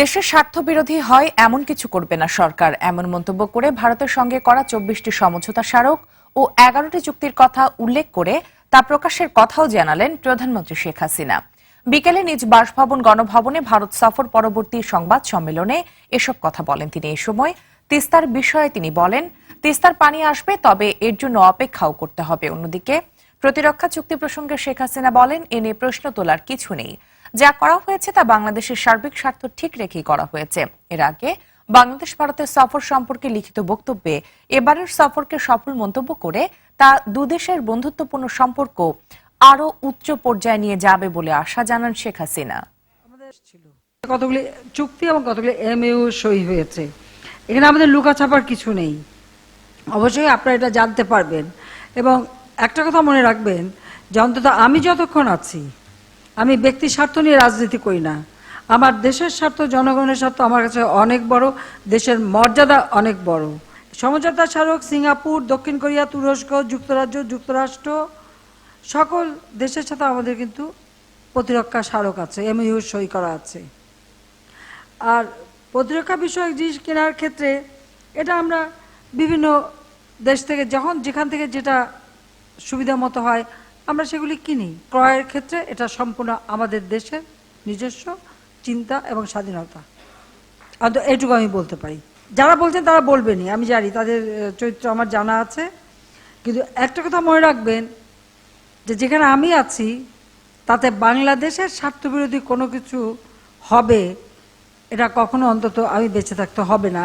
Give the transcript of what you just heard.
দেশের স্বার্থবিরোধী হয় এমন কিছু করবে না সরকার। এমন মন্তব্য করে ভারতের সঙ্গে করা চব্বিশটি সমঝোতা স্মারক ও এগারোটি চুক্তির কথা উল্লেখ করে তা প্রকাশের কথাও জানালেন প্রধানমন্ত্রী শেখ হাসিনা। বিকেলে নিজ বাসভবন গণভবনে ভারত সফর পরবর্তী সংবাদ সম্মেলনে এসব কথা বলেন তিনি। এই সময় তিস্তার বিষয়ে তিনি বলেন, তিস্তার পানি আসবে, তবে এর জন্য অপেক্ষাও করতে হবে। অন্যদিকে প্রতিরক্ষা চুক্তি প্রসঙ্গে শেখ হাসিনা বলেন, এ নিয়ে প্রশ্ন তোলার কিছু নেই। যা করা হয়েছে তা বাংলাদেশের সার্বিক স্বার্থ ঠিক রেখেই করা হয়েছে। এর আগে বাংলাদেশ ভারতের সফর সম্পর্কে লিখিত বক্তব্যে এবারের সফরকে সফল মন্তব্য করে তা দুদেশের বন্ধুত্বপূর্ণ সম্পর্ক আরও উচ্চ পর্যায়ে নিয়ে যাবে বলে আশা জানান শেখ হাসিনা। কতগুলি চুক্তি এবং কতগুলি এমএও সই হয়েছে, এখানে আমাদের লুকাছাপার কিছু নেই। অবশ্যই আপনারা এটা জানতে পারবেন। এবং একটা কথা মনে রাখবেন, যে অন্তত আমি যতক্ষণ আছি আমি ব্যক্তি স্বার্থ নিয়ে রাজনীতি করি না। আমার দেশের স্বার্থ, জনগণের স্বার্থ আমার কাছে অনেক বড়, দেশের মর্যাদা অনেক বড়। সমঝোতা স্মারক সিঙ্গাপুর, দক্ষিণ কোরিয়া, তুরস্ক, যুক্তরাজ্য, যুক্তরাষ্ট্র, সকল দেশের সাথে আমাদের কিন্তু প্রতিরক্ষা স্মারক আছে এমইউ সই করা আছে। আর প্রতিরক্ষা বিষয়ক জিনিস কেনার ক্ষেত্রে এটা আমরা বিভিন্ন দেশ থেকে, যখন যেখান থেকে যেটা সুবিধা মতো হয় আমরা সেগুলি কিনি। ক্রয়ের ক্ষেত্রে এটা সম্পূর্ণ আমাদের দেশের নিজস্ব চিন্তা এবং স্বাধীনতা। অন্তত এটুকু আমি বলতে পারি। যারা বলছেন তারা বলবেনই, আমি জানি, তাদের চরিত্র আমার জানা আছে। কিন্তু একটা কথা মনে রাখবেন, যে যেখানে আমি আছি, তাতে বাংলাদেশের স্বার্থবিরোধী কোনো কিছু হবে, এটা কখনো অন্তত আমি বেঁচে থাকতে হবে না।